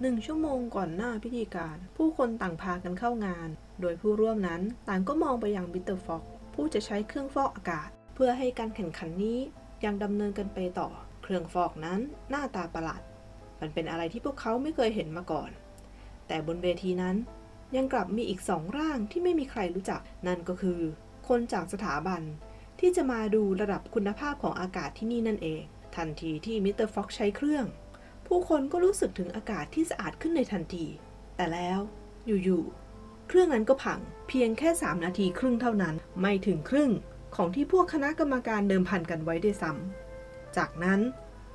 หนึ่งชั่วโมงก่อนหน้าพิธีการ ผู้คนต่างพากันเข้างาน โดยผู้ร่วมนั้นต่างก็มองไปยังบิตเตอร์ฟ็อกผู้จะใช้เครื่องฟอกอากาศ เพื่อให้การแข่งขันนี้ยังดำเนินกันไปต่อ เครื่องฟอกนั้นหน้าตาประหลาด มันเป็นอะไรที่พวกเขาไม่เคยเห็นมาก่อน แต่บนเวทีนั้นยังกลับมีอีกสองร่างที่ไม่มีใครรู้จัก นั่นก็คือ คนจากสถาบัน ที่จะมาดูระดับคุณภาพของอากาศที่นี่นั่นเอง ทันทีที่มิสเตอร์ฟ็อกใช้เครื่อง ผู้คนก็รู้สึกถึงอากาศที่สะอาดขึ้นในทันที แต่แล้วอยู่ๆเครื่องนั้นก็พังเพียงแค่ 3 นาทีครึ่งเท่านั้น ไม่ถึงครึ่งของที่พวกคณะกรรมการเดิมพันกันไว้ด้วยซ้ำจากนั้น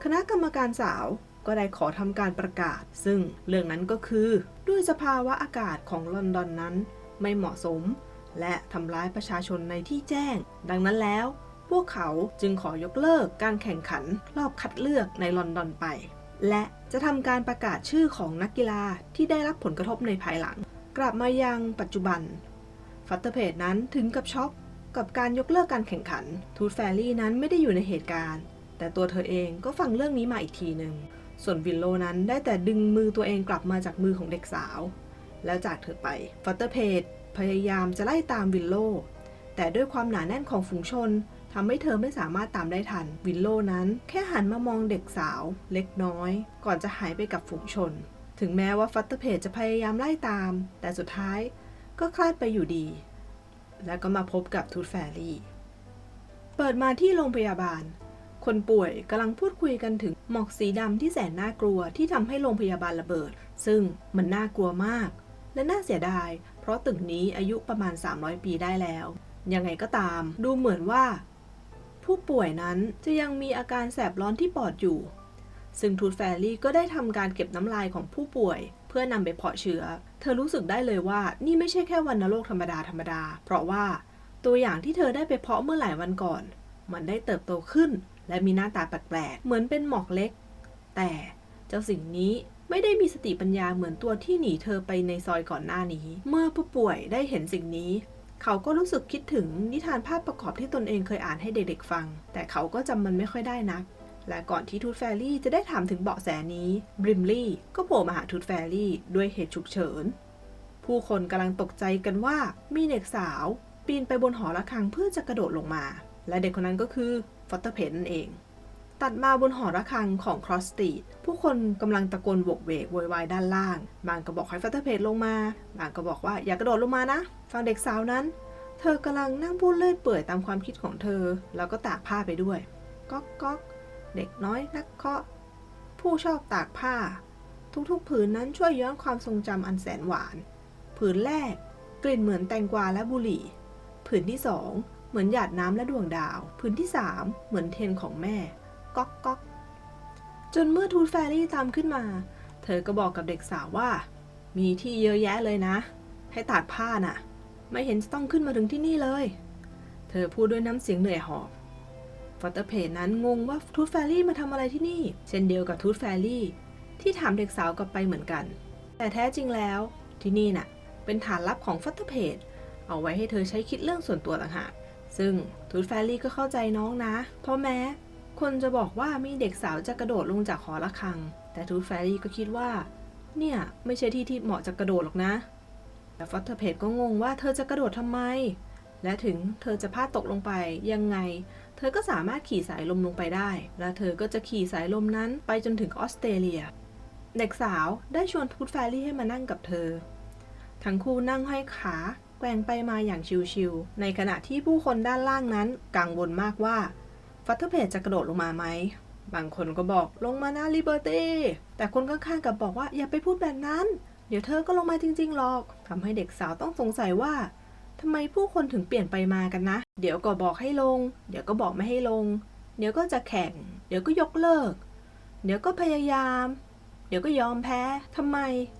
คณะกรรมการสาวก็ได้ขอทำการประกาศ ซึ่งเรื่องนั้นก็คือ ด้วยสภาวะอากาศของลอนดอนนั้น ไม่เหมาะสม และทำร้ายประชาชนในที่แจ้ง ดังนั้นแล้ว พวกเขาจึงขอยกเลิกการแข่งขันรอบคัดเลือกในลอนดอนไป และจะทำการประกาศชื่อของนักกีฬาที่ได้รับผลกระทบในภายหลัง กลับมายังปัจจุบัน ฟัตเตอร์เพจนั้นถึงกับช็อกกับการยกเลิกการแข่งขัน ทูตแฟรี่นั้นไม่ได้อยู่ในเหตุการณ์ แต่ตัวเธอเองก็ฟังเรื่องนี้มาอีกทีหนึ่งส่วนวิลโลนั้นได้แต่ดึงมือตัวเองกลับมาจากมือของเด็กสาว แล้วจากเธอไปฟัตเตอร์เพจ พยายามจะไล่ตามวิลโล แต่ด้วยความหนาแน่นของฝูงชนทำให้เธอไม่สามารถตามได้ทัน วิลโลนั้น แค่หันมามองเด็กสาวเล็กน้อย ก่อนจะหายไปกับฝูงชน ถึงแม้ว่าฟัตเตอร์เพจจะพยายามไล่ตาม แต่สุดท้ายก็คลาดไปอยู่ดี แล้วก็มาพบกับทูตแฟรี่ เปิดมาที่โรงพยาบาล คนป่วยกำลังพูดคุยกันถึงหมอกสีดำที่แสนน่ากลัวที่ทำให้โรงพยาบาลระเบิด ซึ่งมันน่ากลัวมาก และน่าเสียดาย ราะตึกนี้อายุประมาณ 300 ปีได้แล้ว ยังไงก็ตาม ดูเหมือนว่า ผู้ป่วยนั้นจะยังมีอาการแสบร้อนที่ปอดอยู่ ซึ่งทูตแฟรี่ก็ได้ทำการเก็บน้ำลายของผู้ป่วย เพื่อนำไปเพาะเชื้อ เธอรู้สึกได้เลยว่านี่ไม่ใช่แค่วัณโรคธรรมดาธรรมดา เพราะว่าตัวอย่างที่เธอได้ไปเพาะเมื่อหลายวันก่อน มันได้เติบโตขึ้น และมีหน้าตาแปลกๆ เหมือนเป็นหมอกเล็ก แต่เจ้าสิ่งนี้ ไม่ได้มีสติปัญญาเหมือนตัวที่หนีเธอไปในซอยก่อนหน้านี้ เมื่อผู้ป่วยได้เห็นสิ่งนี้เขาก็รู้สึกคิดถึงนิทานภาพประกอบที่ตนเองเคยอ่านให้เด็กๆฟัง แต่เขาก็จำมันไม่ค่อยได้นัก และก่อนที่ทูตแฟรี่จะได้ถามถึงเบาะแสนี้บริมลี่ก็โผล่มาหาทูตแฟรี่ด้วยเหตุฉุกเฉิน ผู้คนกำลังตกใจกันว่ามีเด็กสาว ปีนไปบนหอระฆังเพื่อจะกระโดดลงมา และเด็กคนนั้นก็คือฟอตเตอร์เพนนั่นเอง ตัดมาบนหอระฆังของครอสตีดผู้คนกำลังตะโกนโวกเวกโวยวายด้านล่าง บางก็บอกให้ฟอตเตอร์เพนลงมา บางก็บอกว่าอย่ากระโดดลงมานะ ฟังเด็กสาวนั้น เธอกำลังนั่งพูดเลื่อยเปื่อยตามความคิดของเธอ แล้วก็ตากผ้าไปด้วย ก๊อกก๊อกเด็กน้อยนักเคาะ ผู้ชอบตากผ้า ทุกๆผืนนั้นช่วยย้อนความทรงจำอันแสนหวาน ผืนแรก กลิ่นเหมือนแตงกวาและบุหรี่ ผืนที่สองเหมือนหยาดน้ำและดวงดาว ผืนที่สามเหมือนเทนของแม่ ก๊อกก๊อกจนเมื่อทูตแฟรี่ตามขึ้นมา เธอก็บอกกับเด็กสาวว่า มีที่เยอะแยะเลยนะ ให้ตากผ้าน่ะ ไม่เห็นจะต้องขึ้นมาถึงที่นี่เลย เธอพูดด้วยน้ำเสียงเหนื่อยหอบฟอตเตอร์เพจนั้นงงว่าทูตแฟรี่มาทำอะไรที่นี่ เช่นเดียวกับทูตแฟรี่ ที่ถามเด็กสาวกลับไปเหมือนกัน แต่แท้จริงแล้วที่นี่น่ะ เป็นฐานลับของฟอตเตอร์เพจเอาไว้ให้เธอใช้คิดเรื่องส่วนตัวต่างหากซึ่งทูตแฟรี่ก็เข้าใจน้องนะ เพราะแม้ คนจะบอกว่ามีเด็กสาวจะกระโดดลงจากหอระฆัง แต่ทูตแฟรี่ก็คิดว่า เนี่ย ไม่ใช่ที่ที่เหมาะจะกระโดดหรอกนะ แต่ฟอตเตอร์เพจก็งงว่าเธอจะกระโดดทำไม และถึงเธอจะพลาดตกลงไปยังไง เธอก็สามารถขี่สายลมลงไปได้ และเธอก็จะขี่สายลมนั้นไปจนถึงออสเตรเลีย เด็กสาวได้ชวนทูตแฟรี่ให้มานั่งกับเธอ ทั้งคู่นั่งห้อยขาแกว่งไปมาอย่างชิวๆในขณะที่ผู้คนด้านล่างนั้นกังวลมากว่า ฟัตเตอร์เพจจะกระโดดลงมาไหม บางคนก็บอกลงมานะลิเบอร์ตี้ แต่คนข้างๆกับบอกว่าอย่าไปพูดแบบนั้น เดี๋ยวเธอก็ลงมาจริงๆหรอกทำให้เด็กสาวต้องสงสัยว่าทำไมผู้คนถึงเปลี่ยนไปมากันนะ เดี๋ยวก็บอกให้ลง เดี๋ยวก็บอกไม่ให้ลง เดี๋ยวก็จะแข่ง เดี๋ยวก็ยกเลิก เดี๋ยวก็พยายาม เดี๋ยวก็ยอมแพ้ ทำไม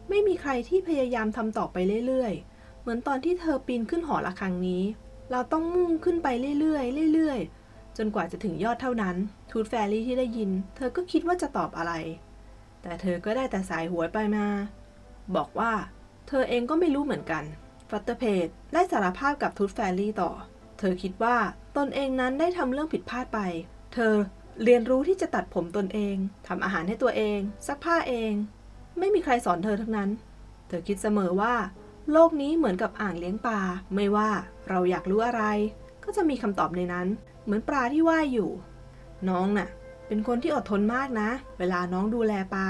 ไม่มีใครที่พยายามทำต่อไปเรื่อยๆ เหมือนตอนที่เธอปีนขึ้นหอระฆังนี้ เราต้องมุ่งขึ้นไปเรื่อยๆ เรื่อยๆ จนกว่าจะถึงยอดเท่านั้น ทูตแฟรี่ที่ได้ยิน เธอก็คิดว่าจะตอบอะไร แต่เธอก็ได้แต่สายหัวไปมา บอกว่า เธอเองก็ไม่รู้เหมือนกัน ฟัตเตอร์เพจได้สารภาพกับทูตแฟรี่ต่อ เธอคิดว่าตนเองนั้นได้ทำเรื่องผิดพลาดไป เธอเรียนรู้ที่จะตัดผมตนเอง ทำอาหารให้ตัวเอง ซักผ้าเอง ไม่มีใครสอนเธอทั้งนั้น เธอคิดเสมอว่า โลกนี้เหมือนกับอ่างเลี้ยงปลา ไม่ว่าเราอยากรู้อะไร ก็จะมีคำตอบในนั้น เหมือนปลาที่ว่ายอยู่ น้องน่ะ เป็นคนที่อดทนมากนะ เวลาน้องดูแลปลา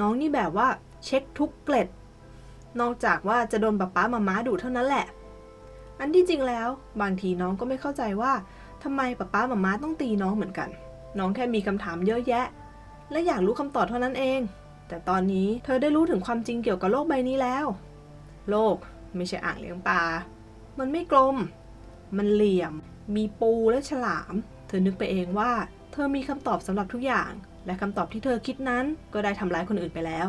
น้องนี่แบบว่าเช็คทุกเกล็ด นอกจากว่าจะโดนป๊าป๊ามาม้าดุเท่านั้นแหละ อันที่จริงแล้ว บางทีน้องก็ไม่เข้าใจว่าทำไมป๊าป๊ามาม้าต้องตีน้องเหมือนกัน น้องแค่มีคำถามเยอะแยะ และอยากรู้คำตอบเท่านั้นเอง แต่ตอนนี้เธอได้รู้ถึงความจริงเกี่ยวกับโลกใบนี้แล้ว โลกไม่ใช่อ่างเลี้ยงปลา มันไม่กลม มันเหลี่ยม มีปูและฉลาม เธอนึกไปเองว่า เธอมีคำตอบสำหรับทุกอย่าง และคำตอบที่เธอคิดนั้นก็ได้ทำร้ายคนอื่นไปแล้ว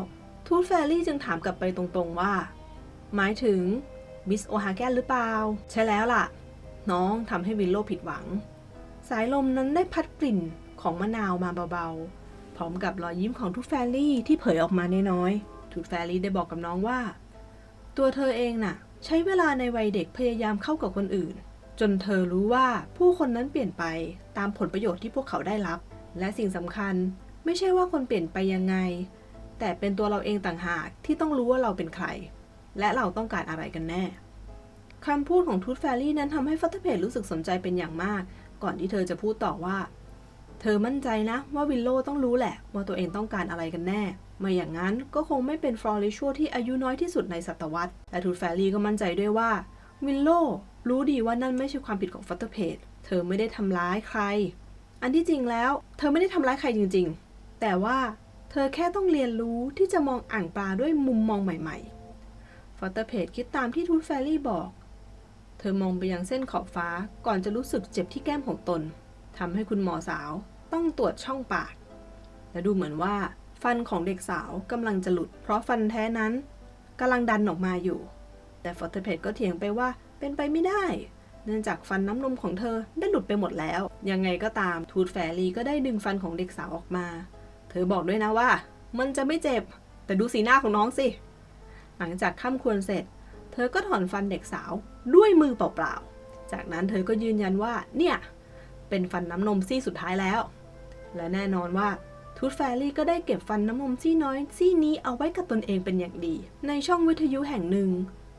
ทูตแฟรี่จึงถามกลับไปตรงๆว่า หมายถึงมิสโอฮาแกนหรือเปล่า ใช่แล้วล่ะ น้องทำให้วิลโลผิดหวัง สายลมนั้นได้พัดกลิ่นของมะนาวมาเบาๆ พร้อมกับรอยยิ้มของทูตแฟรี่ที่เผยออกมาน้อยๆทูตแฟรี่ได้บอกกับน้องว่า ตัวเธอเองน่ะ ใช้เวลาในวัยเด็กพยายามเข้ากับคนอื่น จนเธอรู้ว่าผู้คนนั้นเปลี่ยนไปตามผลประโยชน์ที่พวกเขาได้รับ และสิ่งสำคัญไม่ใช่ว่าคนเปลี่ยนไปยังไง แต่เป็นตัวเราเองต่างหากที่ต้องรู้ว่าเราเป็นใคร และเราต้องการอะไรกันแน่คำพูดของทูตแฟรี่นั้นทำให้ฟัตเตอร์เพจรู้สึกสนใจเป็นอย่างมาก ก่อนที่เธอจะพูดต่อว่า เธอมั่นใจนะว่าวิลโลต้องรู้แหละ ว่าตัวเองต้องการอะไรกันแน่ไม่อย่างนั้นก็คงไม่เป็นฟลอริชัวที่อายุน้อยที่สุดในศตวรรษ และทูตแฟรี่ก็มั่นใจด้วยว่า วิลโลรู้ดีว่านั่นไม่ใช่ความผิดของฟัตเตอร์เพจเธอไม่ได้ทำร้ายใคร อันที่จริงแล้ว เธอไม่ได้ทำร้ายใครจริง ๆ แต่ว่าเธอแค่ต้องเรียนรู้ที่จะมองอ่างปลาด้วยมุมมองใหม่ๆฟัตเตอร์เพจคิดตามที่ทูตแฟรี่บอก เธอมองไปยังเส้นขอบฟ้าก่อนจะรู้สึกเจ็บที่แก้มของตนทำให้คุณหมอสาวต้องตรวจช่องปาก และดูเหมือนว่า ฟันของเด็กสาวกำลังจะหลุด เพราะฟันแท้นั้นกำลังดันออกมาอยู่ แต่ฟอร์เทเพจก็เถียงไปว่าเป็นไปไม่ได้ เนื่องจากฟันน้ำนมของเธอได้หลุดไปหมดแล้ว ยังไงก็ตามทูตแฟรีก็ได้ดึงฟันของเด็กสาวออกมา เธอบอกด้วยนะว่า มันจะไม่เจ็บ แต่ดูสีหน้าของน้องสิ หลังจากข้ามควรเสร็จ เธอก็ถอนฟันเด็กสาวด้วยมือเปล่าๆ จากนั้นเธอก็ยืนยันว่าเนี่ยเป็นฟันน้ำนมซี่สุดท้ายแล้ว และแน่นอนว่าทูตแฟรี่ก็ได้เก็บฟันน้ำนมซี่น้อยซี่นี้เอาไว้กับตนเองเป็นอย่างดี ในช่องวิทยุแห่งหนึ่ง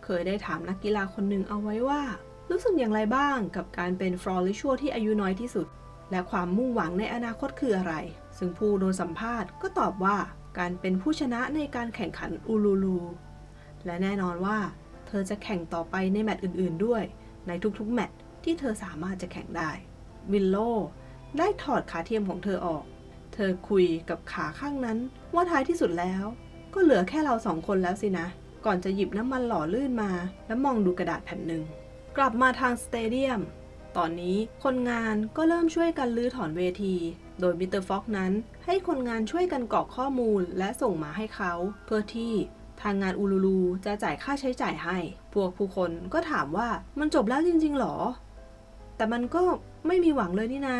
เคยได้ถามนักกีฬาคนหนึ่งเอาไว้ว่า รู้สึกอย่างไรบ้างกับการเป็นฟลอริชัวที่อายุน้อยที่สุด และความมุ่งหวังในอนาคตคืออะไร ซึ่งผู้โดนสัมภาษณ์ก็ตอบว่าการเป็นผู้ชนะในการแข่งขันอูลูลู และแน่นอนว่า เธอจะแข่งต่อไปในแมตช์อื่น ๆ ด้วย ในทุก ๆ แมตช์ที่เธอสามารถจะแข่งได้ วิลโล ได้ถอดขาเทียมของเธอออก เธอคุยกับขาข้างนั้นว่าท้ายที่สุดแล้ว ก็เหลือแค่เราสองคนแล้วสินะ ก่อนจะหยิบน้ำมันหล่อลื่นมา แล้วมองดูกระดาษแผ่นหนึ่ง กลับมาทางสเตเดียม ตอนนี้คนงานก็เริ่มช่วยกันลื้อถอนเวที โดยมิสเตอร์ฟ็อกนั้นให้คนงานช่วยกันกรอกข้อมูลและส่งมาให้เขา เพื่อที่ทางงานอูลูลูจะจ่ายค่าใช้จ่ายให้ พวกผู้คนก็ถามว่ามันจบแล้วจริงๆหรอ แต่มันก็ไม่มีหวังเลยนี่นา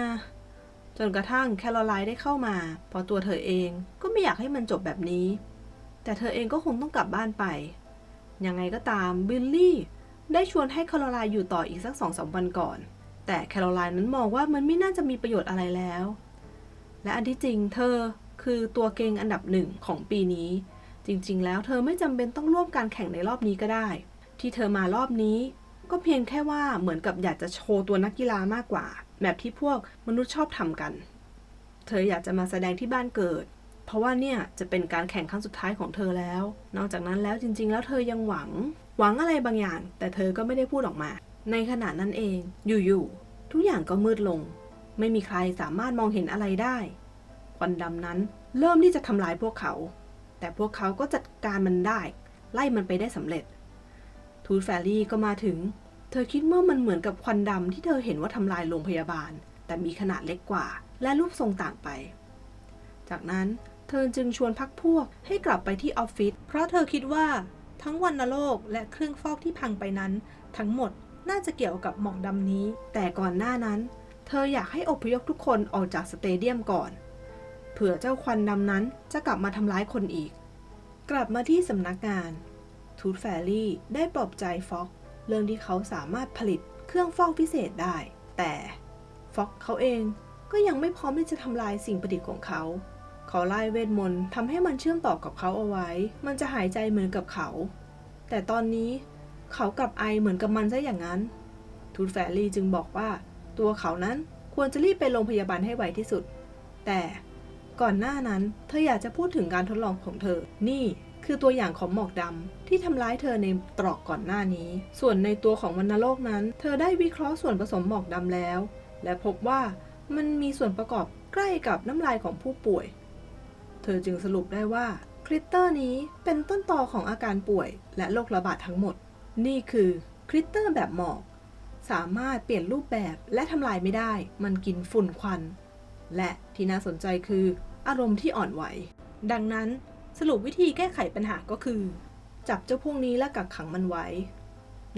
จนกระทั่งแคโรไลน์ได้เข้ามาพราะตัวเธอเองก็ไม่อยากให้มันจบแบบนี้ แต่เธอเองก็คงต้องกลับบ้านไป ยังไงก็ตามบิลลี่ได้ชวนให้แคโรไลน์อยู่ต่ออีกสักสองสามวันก่อน แต่แคโรไลน์นั้นมองว่ามันไม่น่าจะมีประโยชน์อะไรแล้ว และอันที่จริงเธอคือตัวเก่งอันดับหนึ่งของปีนี้ จริงๆ แล้วเธอไม่จำเป็นต้องร่วมการแข่งในรอบนี้ก็ได้ ที่เธอมารอบนี้ ก็เพียงแค่ว่าเหมือนกับอยากจะโชว์ตัวนักกีฬามากกว่า แบบที่พวกมนุษย์ชอบทำกัน เธออยากจะมาแสดงที่บ้านเกิด เพราะว่าเนี่ยจะเป็นการแข่งครั้งสุดท้ายของเธอแล้ว นอกจากนั้นแล้วจริง ๆ แล้วเธอยังหวัง หวังอะไรบางอย่าง แต่เธอก็ไม่ได้พูดออกมา ในขณะนั้นเอง อยู่ๆทุกอย่างก็มืดลง ไม่มีใครสามารถมองเห็นอะไรได้ควันดำนั้นเริ่มที่จะทำลายพวกเขา แต่พวกเขาก็จัดการมันได้ ไล่มันไปได้สำเร็จ ทูตแฟรี่ก็มาถึง เธอคิดว่ามันเหมือนกับควันดำที่เธอเห็นว่าทำลายโรงพยาบาล แต่มีขนาดเล็กกว่า และรูปทรงต่างไป จากนั้น เธอจึงชวนพักพวกให้กลับไปที่ออฟฟิศเพราะเธอคิดว่าทั้งวันโลกและเครื่องฟอกที่พังไปนั้น ทั้งหมดน่าจะเกี่ยวกับหมอกดำนี้ แต่ก่อนหน้านั้น เธออยากให้อพยพทุกคนออกจากสเตเดียมก่อน เผื่อเจ้าควันดำนั้นจะกลับมาทำร้ายคนอีก กลับมาที่สำนักงาน ทูตแฟรี่ได้ปลอบใจฟ็อกเรื่องที่เขาสามารถผลิตเครื่องฟอกพิเศษได้ แต่ฟ็อกเขาเองก็ยังไม่พร้อมที่จะทำลายสิ่งประดิษฐ์ของเขา เขาไล่เวทมนต์ทำให้มันเชื่อมต่อกับเขาเอาไว้ มันจะหายใจเหมือนกับเขา แต่ตอนนี้เขากับไอเหมือนกับมันซะอย่างนั้น ทูตแฟรี่จึงบอกว่า ตัวเขานั้นควรจะรีบไปโรงพยาบาลให้ไวที่สุด แต่ก่อนหน้านั้นเธออยากจะพูดถึงการทดลองของเธอ นี่คือตัวอย่างของหมอกดำที่ทำร้ายเธอในตรอกก่อนหน้านี้ ส่วนในตัวของวัณโลกนั้น เธอได้วิเคราะห์ส่วนผสมหมอกดำแล้ว และพบว่ามันมีส่วนประกอบใกล้กับน้ำลายของผู้ป่วย เธอจึงสรุปได้ว่าคริตเตอร์นี้เป็นต้นตอของอาการป่วยและโรคระบาดทั้งหมด นี่คือคริตเตอร์แบบหมอก สามารถเปลี่ยนรูปแบบและทำลายไม่ได้ มันกินฝุ่นควัน และที่น่าสนใจคืออารมณ์ที่อ่อนไหว ดังนั้นสรุปวิธีแก้ไขปัญหาก็คือ จับเจ้าพวกนี้และกักขังมันไว้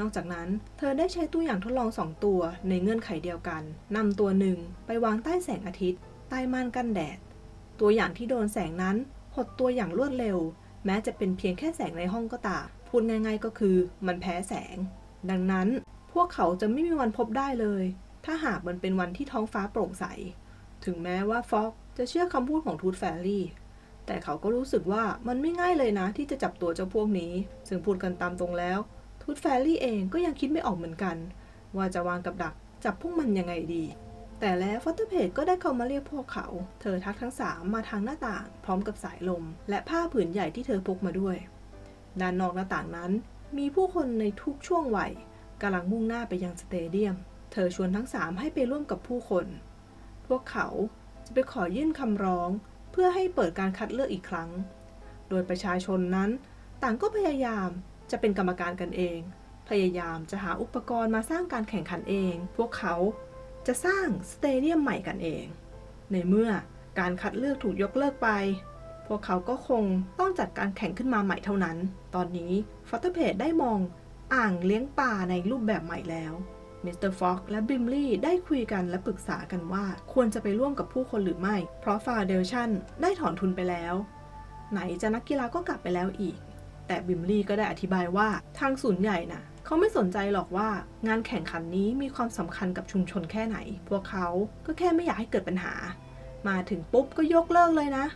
นอกจากนั้น เธอได้ใช้ตัวอย่างทดลองสองตัวในเงื่อนไขเดียวกันนำตัวหนึ่งไปวางใต้แสงอาทิตย์ ใต้ม่านกันแดด ตัวอย่างที่โดนแสงนั้นหดตัวอย่างรวดเร็ว แม้จะเป็นเพียงแค่แสงในห้องก็ตามพูดง่ายๆก็คือมันแพ้แสง ดังนั้นพวกเขาจะไม่มีวันพบได้เลย ถ้าหากมันเป็นวันที่ท้องฟ้าโปร่งใส ถึงแม้ว่าฟ็อกจะเชื่อคำพูดของทูตแฟรี่แต่เขาก็รู้สึกว่ามันไม่ง่ายเลยนะ ที่จะจับตัวเจ้าพวกนี้ ซึ่งพูดกันตามตรงแล้ว ทูตแฟรี่เองก็ยังคิดไม่ออกเหมือนกัน ว่าจะวางกับดักจับพวกมันยังไงดี แต่แล้วฟอตเตอร์เพจก็ได้เข้ามาเรียกพวกเขา เธอทักทั้งสามมาทางหน้าต่าง พร้อมกับสายลม และผ้าผืนใหญ่ที่เธอพกมาด้วย ด้านนอกหน้าต่างนั้น มีผู้คนในทุกช่วงวัยกำลังมุ่งหน้าไปยังสเตเดียม เธอชวนทั้งสามให้ไปร่วมกับผู้คน พวกเขาจะไปขอยื่นคำร้อง เพื่อให้เปิดการคัดเลือกอีกครั้ง โดยประชาชนนั้น ต่างก็พยายามจะเป็นกรรมการกันเอง พยายามจะหาอุปกรณ์มาสร้างการแข่งขันเอง พวกเขา จะสร้างสเตเดียมใหม่กันเอง ในเมื่อการคัดเลือกถูกยกเลิกไป พวกเขาก็คงต้องจัดการแข่งขึ้นมาใหม่เท่านั้น ตอนนี้ฟอตเตอร์เพจได้มองอ่างเลี้ยงปลาในรูปแบบใหม่แล้วมิสเตอร์ฟ็อกและบิมลี่ได้คุยกันและปรึกษากันว่าควรจะไปร่วมกับผู้คนหรือไม่ เพราะฟาเดลชันได้ถอนทุนไปแล้ว ไหนจะนักกีฬาก็กลับไปแล้วอีก แต่บิมลี่ก็ได้อธิบายว่าทางศูนย์ใหญ่น่ะเขาไม่สนใจหรอกว่างานแข่งขันนี้มีความสำคัญกับชุมชนแค่ไหน พวกเขาก็แค่ไม่อยากให้เกิดปัญหา มาถึงปุ๊บก็ยกเลิกเลยนะ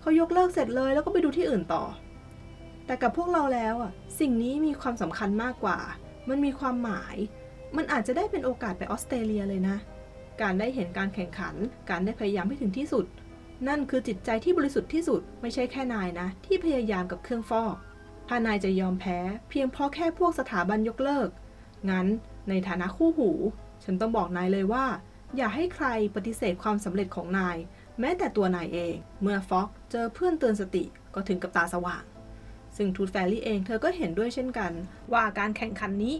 เขายกเลิกเสร็จเลยแล้วก็ไปดูที่อื่นต่อ แต่กับพวกเราแล้วอะสิ่งนี้มีความสำคัญมากกว่า มันมีความหมาย มันอาจจะได้เป็นโอกาสไปออสเตรเลียเลยนะ การได้เห็นการแข่งขัน การได้พยายามให้ถึงที่สุด นั่นคือจิตใจที่บริสุทธิ์ที่สุดไม่ใช่แค่นายนะ ที่พยายามกับเครื่องฟอก ถ้านายจะยอมแพ้ เพียงเพราะแค่พวกสถาบันยกเลิก งั้นในฐานะคู่หู ฉันต้องบอกนายเลยว่า อย่าให้ใครปฏิเสธความสำเร็จของนาย แม้แต่ตัวนายเอง เมื่อฟ็อกเจอเพื่อนเตือนสติก็ถึงกับตาสว่าง ซึ่งทูตแฟรี่เองเธอก็เห็นด้วยเช่นกัน ว่าการแข่งขันนี้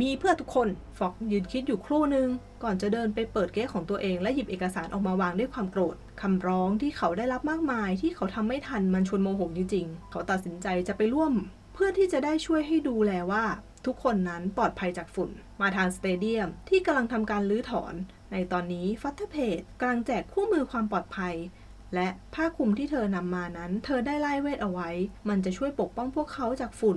มีเพื่อทุกคน ฟอกยืนคิดอยู่ครู่หนึ่งก่อนจะเดินไปเปิดเก๊ะของตัวเองและหยิบเอกสารออกมาวางด้วยความโกรธคำร้องที่เขาได้รับมากมายที่เขาทำไม่ทันมันชวนโมโหจริงๆ เขาตัดสินใจจะไปร่วม เพื่อที่จะได้ช่วยให้ดูแลว่า ทุกคนนั้นปลอดภัยจากฝุ่น มาทางสเตเดียมที่กำลังทำการลื้อถอน ในตอนนี้ฟัตเทอร์เพจกำลังแจกคู่มือความปลอดภัยและผ้าคลุมที่เธอนำมานั้น เธอได้ไล่เวทเอาไว้ มันจะช่วยปกป้องพวกเขาจากฝุ่น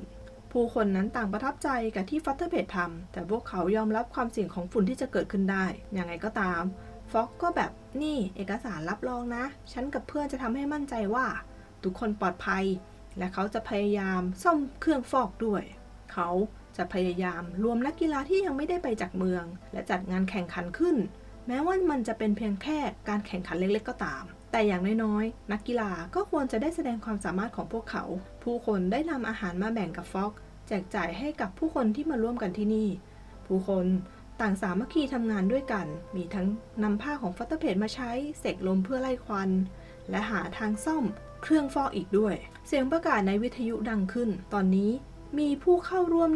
ผู้คนนั้นต่างประทับใจกับที่ฟัตเตอร์เพจทำแต่พวกเขายอมรับความเสี่ยงของฝุ่นที่จะเกิดขึ้นได้ ยังไงก็ตามฟ็อกก็แบบนี่เอกสารรับรองนะ ฉันกับเพื่อนจะทำให้มั่นใจว่า ทุกคนปลอดภัย และเขาจะพยายามซ่อมเครื่องฟอกด้วย เขาจะพยายามรวมนักกีฬาที่ยังไม่ได้ไปจากเมือง และจัดงานแข่งขันขึ้น แม้ว่ามันจะเป็นเพียงแค่การแข่งขันเล็กๆก็ตาม แต่อย่างน้อยๆ นักกีฬาก็ควรจะได้แสดงความสามารถของพวกเขา ผู้คนได้นำอาหารมาแบ่งกับฟอกแจกจ่ายให้กับผู้คนที่มาร่วมกันที่นี่ ผู้คนต่างสามัคคีทำงานด้วยกัน มีทั้งนำผ้าของฟัตเตอร์เพจมาใช้เสกลมเพื่อไล่ควัน และหาทางซ่อมเครื่องฟอกอีกด้วย เสียงประกาศในวิทยุดังขึ้น ตอนนี้มีผู้เข้าร่วม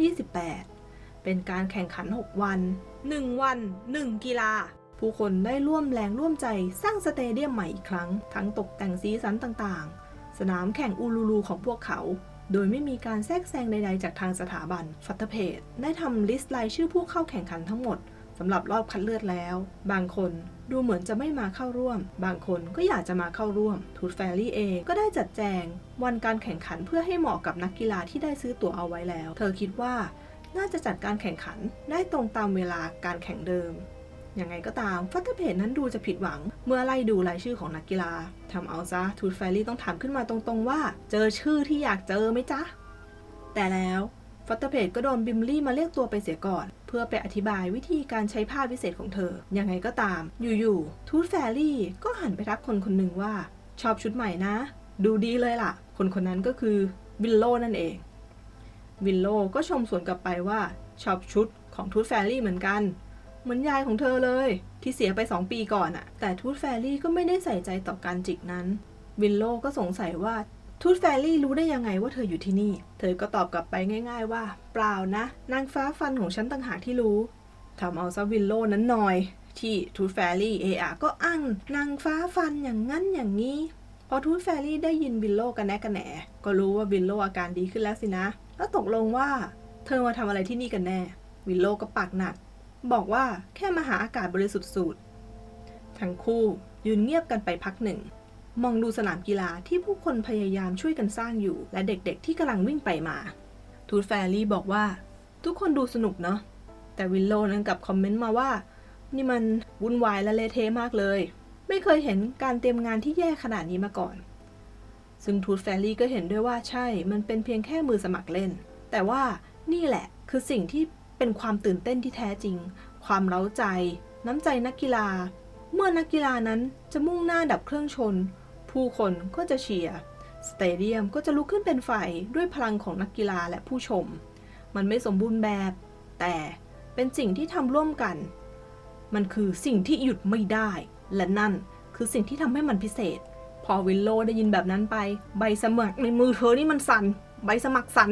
28 เป็นการแข่งขัน 6 วัน 1 วัน 1 กีฬา ผู้คนได้ร่วมแรงร่วมใจสร้างสเตเดียมใหม่อีกครั้ง ทั้งตกแต่งสีสันต่างๆ สนามแข่งอูลูลูของพวกเขา โดยไม่มีการแทรกแซงใดๆจากทางสถาบัน ฟัตเตเพจได้ทำลิสต์รายชื่อผู้เข้าแข่งขันทั้งหมดสำหรับรอบคัดเลือกแล้ว บางคนดูเหมือนจะไม่มาเข้าร่วม บางคนก็อยากจะมาเข้าร่วม ทูตแฟรี่เองก็ได้จัดแจง วันการแข่งขันเพื่อให้เหมาะกับนักกีฬาที่ได้ซื้อตั๋วเอาไว้แล้ว เธอคิดว่าน่าจะจัดการแข่งขันได้ตรงตามเวลาการแข่งเดิม ยังไงก็ตามฟัตเตอร์เพจนั้นดูจะผิดหวัง เมื่อไล่ดูรายชื่อของนักกีฬาทำเอาซะทูตแฟรี่ต้องถามขึ้นมาตรงๆว่า เจอชื่อที่อยากเจอไหมจ๊ะ แต่แล้วฟัตเตอร์เพจก็โดนบิมลี่มาเรียกตัวไปเสียก่อน เพื่อไปอธิบายวิธีการใช้ผ้าพิเศษของเธอ ยังไงก็ตาม อยู่ๆทูตแฟรี่ก็หันไปทักคนคนหนึ่งว่า ชอบชุดใหม่นะ ดูดีเลยล่ะ คนคนนั้นก็คือวิลโลนั่นเอง วิลโลก็ชมสวนกลับไปว่าชอบชุดของทูตแฟรี่เหมือนกัน เหมือนยายของเธอเลย ที่เสียไป2ปีก่อนอะแต่ทูตแฟรี่ก็ไม่ได้ใส่ใจต่อการจิกนั้น วิลโลก็สงสัยว่าทูตแฟรี่รู้ได้ยังไงว่าเธออยู่ที่นี่ เธอก็ตอบกลับไปง่าย ๆ ว่า เปล่านะ นางฟ้าฟันของฉันต่างหากที่รู้ทำเอาซะวิลโลนั้นหน่อย ที่ทูตแฟรี่เออะก็อ้างนางฟ้าฟันอย่างนั้นอย่างนี้ พอทูตแฟรี่ได้ยินวิลโลกันแนกันแหนก็รู้ว่าวิลโลอาการดีขึ้นแล้วสินะ แล้วตกลงว่า เธอมาทำอะไรที่นี่กันแน่ วิลโลก็ปากหนัก บอกว่าแค่มาหาอากาศบริสุทธิ์สูดทั้งคู่ยืนเงียบกันไปพักหนึ่ง มองดูสนามกีฬาที่ผู้คนพยายามช่วยกันสร้างอยู่ และเด็กๆที่กำลังวิ่งไปมา ทูตแฟรี่บอกว่า ทุกคนดูสนุกเนาะ แต่วิลโลนั้นกลับคอมเมนต์มาว่า นี่มันวุ่นวายและเละเทะมากเลย ไม่เคยเห็นการเตรียมงานที่แย่ขนาดนี้มาก่อน ซึ่งทูตแฟรี่ก็เห็นด้วยว่าใช่ มันเป็นเพียงแค่มือสมัครเล่น แต่ว่านี่แหละคือสิ่งที่ เป็นความตื่นเต้นที่แท้จริง ความเร้าใจ น้ำใจนักกีฬา เมื่อนักกีฬานั้นจะมุ่งหน้าดับเครื่องชน ผู้คนก็จะเชียร์สเตเดียมก็จะลุกขึ้นเป็นไฟด้วยพลังของนักกีฬาและผู้ชม มันไม่สมบูรณ์แบบ แต่เป็นสิ่งที่ทำร่วมกัน มันคือสิ่งที่หยุดไม่ได้ และนั่นคือสิ่งที่ทำให้มันพิเศษ พอวิลโลได้ยินแบบนั้นไป ใบสมัครในมือเธอนี่มันสัน่น ใบสมัครสัน่น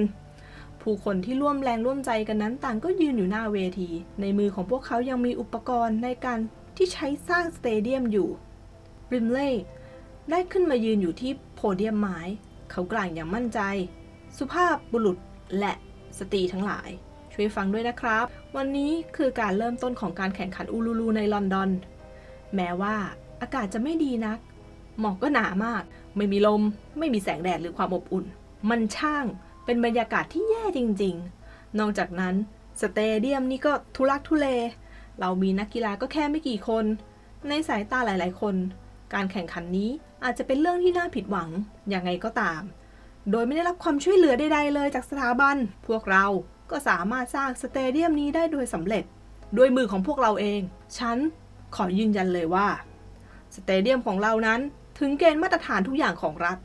ผู้คนที่ร่วมแรงร่วมใจกันนั้นต่างก็ยืนอยู่หน้าเวที ในมือของพวกเขายังมีอุปกรณ์ในการที่ใช้สร้างสเตเดียมอยู่ ริมเล่ได้ขึ้นมายืนอยู่ที่โพเดียมไม้ เขากล่าวอย่างมั่นใจ สุภาพบุรุษและสตรีทั้งหลาย ช่วยฟังด้วยนะครับ วันนี้คือการเริ่มต้นของการแข่งขันอูลูลูในลอนดอน แม้ว่าอากาศจะไม่ดีนัก หมอกก็หนามาก ไม่มีลม ไม่มีแสงแดดหรือความอบอุ่น มันช่าง เป็นบรรยากาศที่แย่จริงๆ นอกจากนั้นสเตเดียมนี่ก็ทุลักทุเล เรามีนักกีฬาก็แค่ไม่กี่คน ในสายตาหลายๆ คน การแข่งขันนี้อาจจะเป็นเรื่องที่น่าผิดหวังยังไงก็ตาม โดยไม่ได้รับความช่วยเหลือใดๆเลยจากสถาบัน พวกเราก็สามารถสร้างสเตเดียมนี้ได้โดยสำเร็จ ด้วยมือของพวกเราเอง ฉันขอยืนยันเลยว่า สเตเดียมของเรานั้นถึงเกณฑ์มาตรฐานทุกอย่างของรัฐ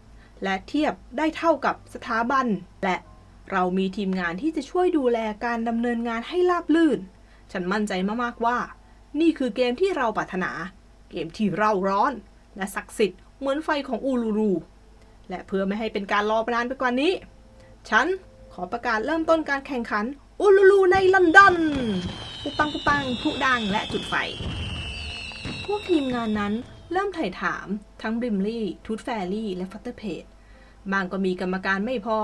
และเทียบได้เท่ากับสถาบัน และเรามีทีมงานที่จะช่วยดูแลการดำเนินงานให้ราบลื่น ฉันมั่นใจมากๆว่า นี่คือเกมที่เราปรารถนา เกมที่เราร้อน และศักดิ์สิทธิ์เหมือนไฟของอูลูรู และเพื่อไม่ให้เป็นการรอนานไปกว่านี้ ฉันขอประกาศเริ่มต้นการแข่งขันอูลูลูในลอนดอนปุปังปุปังผู้ดังและจุดไฟ พวกทีมงานนั้นเริ่มไถ่ถามทั้งบริมลี่ ทูตแฟรี่ และฟัตเตอร์เพจ บางก็มีกรรมการไม่พอ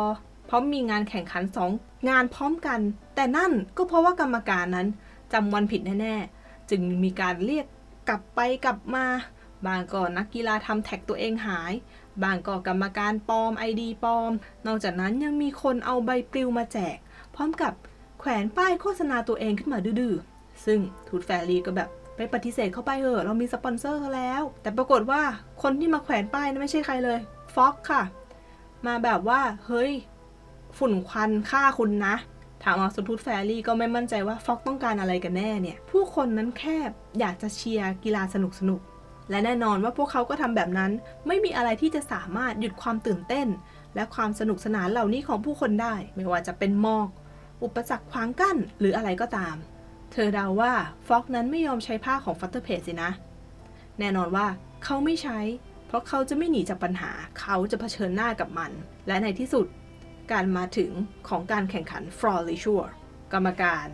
เพราะมีงานแข่งขันสองงานพร้อมกัน แต่นั่นก็เพราะว่ากรรมการนั้นจำวันผิดแน่ๆ จึงมีการเรียกกลับไปกลับมา บางก็นักกีฬาทำแท็กตัวเองหาย บางก็กรรมการปลอมไอดีปลอม นอกจากนั้นยังมีคนเอาใบปลิวมาแจก พร้อมกับแขวนป้ายโฆษณาตัวเองขึ้นมาดื้อๆ ซึ่งทูตแฟรี่ก็แบบไปปฏิเสธเข้าไปเถอะเรามีสปอนเซอร์เขาแล้ว แต่ปรากฏว่าคนที่มาแขวนป้ายนั้นไม่ใช่ใครเลยฟ็อกค่ะ มาแบบว่าเฮ้ย ฝุ่นควันฆ่าคุณนะทางออสทูตแฟรี่ก็ไม่มั่นใจว่าฟ็อกต้องการอะไรกันแน่เนี่ย ผู้คนนั้นแค่อยากจะเชียร์กีฬาสนุกสนุกและแน่นอนว่าพวกเขาก็ทำแบบนั้น ไม่มีอะไรที่จะสามารถหยุดความตื่นเต้น และความสนุกสนานเหล่านี้ของผู้คนได้ ไม่ว่าจะเป็นหมอก อุปสรรคขวางกั้นหรืออะไรก็ตาม เธอเดาว่าฟ็อกนั้นไม่ยอมใช้ผ้าของฟัตเตอร์เพจสินะ แน่นอนว่าเขาไม่ใช้ เพราะเขาจะไม่หนีจากปัญหา เขาจะเผชิญหน้ากับมัน และในที่สุด การมาถึงของการแข่งขัน f r o l i s u r e กรรมการ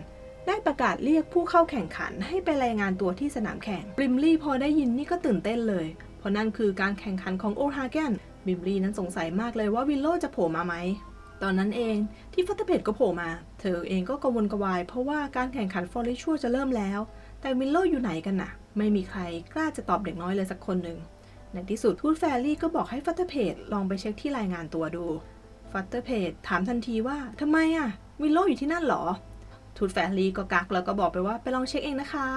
ได้ประกาศเรียกผู้เข้าแข่งขันให้ไปรายงานตัวที่สนามแข่งบิมลี่พอได้ยินนี่ก็ตื่นเต้นเลย เพราะนั่นคือการแข่งขันของโอฮาแกนบิมลี่นั้นสงสัยมากเลยว่าวิลโลจะโผล่มาไหม ตอนนั้นเองที่ฟัตเตอร์เพจก็โผล่มา เธอเองก็กังวลกระวาย เพราะว่าการแข่งขันฟอร์ลิชัวจะเริ่มแล้ว แต่วิลโลอยู่ไหนกันน่ะ ไม่มีใครกล้าจะตอบเด็กน้อยเลยสักคนหนึ่ง ในที่สุดทูตแฟรี่ก็บอกให้ฟัตเตอร์เพจลองไปเช็คที่รายงานตัวดู ฟัตเตอร์เพจถามทันทีว่าทำไมอะวิลโลอยู่ที่นั่นหรอ ทูตแฟรี่ก็กักแล้วก็บอกไปว่าไปลองเช็คเองนะคะ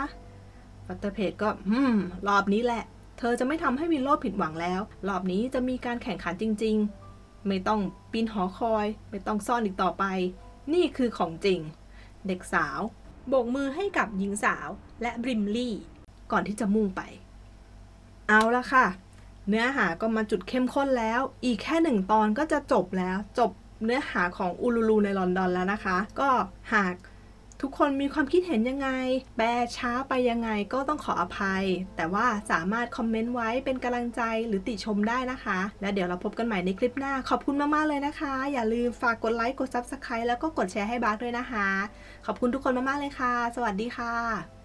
ฟัตเตอร์เพจก็อืมรอบนี้แหละ เธอจะไม่ทำให้วินโลดผิดหวังแล้ว รอบนี้จะมีการแข่งขันจริง ๆ ไม่ต้องปีนหอคอย ไม่ต้องซ่อนอีกต่อไป นี่คือของจริง เด็กสาวโบกมือให้กับหญิงสาวและบริมลี่ ก่อนที่จะมุ่งไป เอาละค่ะ เนื้อหาก็มาจุดเข้มข้นแล้ว อีกแค่หนึ่งตอนก็จะจบแล้ว จบเนื้อหาของอูลูลูในลอนดอนแล้วนะคะ ก็หากทุกคนมีความคิดเห็นยังไง แปลช้าไปยังไงก็ต้องขออภัย แต่ว่าสามารถคอมเมนต์ไว้เป็นกำลังใจหรือติชมได้นะคะ แล้วเดี๋ยวเราพบกันใหม่ในคลิปหน้า ขอบคุณมาก ๆ เลยนะคะ อย่าลืมฝากกดไลค์ กด Subscribe แล้วก็กดแชร์ให้บาร์ด้วยนะคะ ขอบคุณทุกคนมาก ๆ เลยค่ะ สวัสดีค่ะ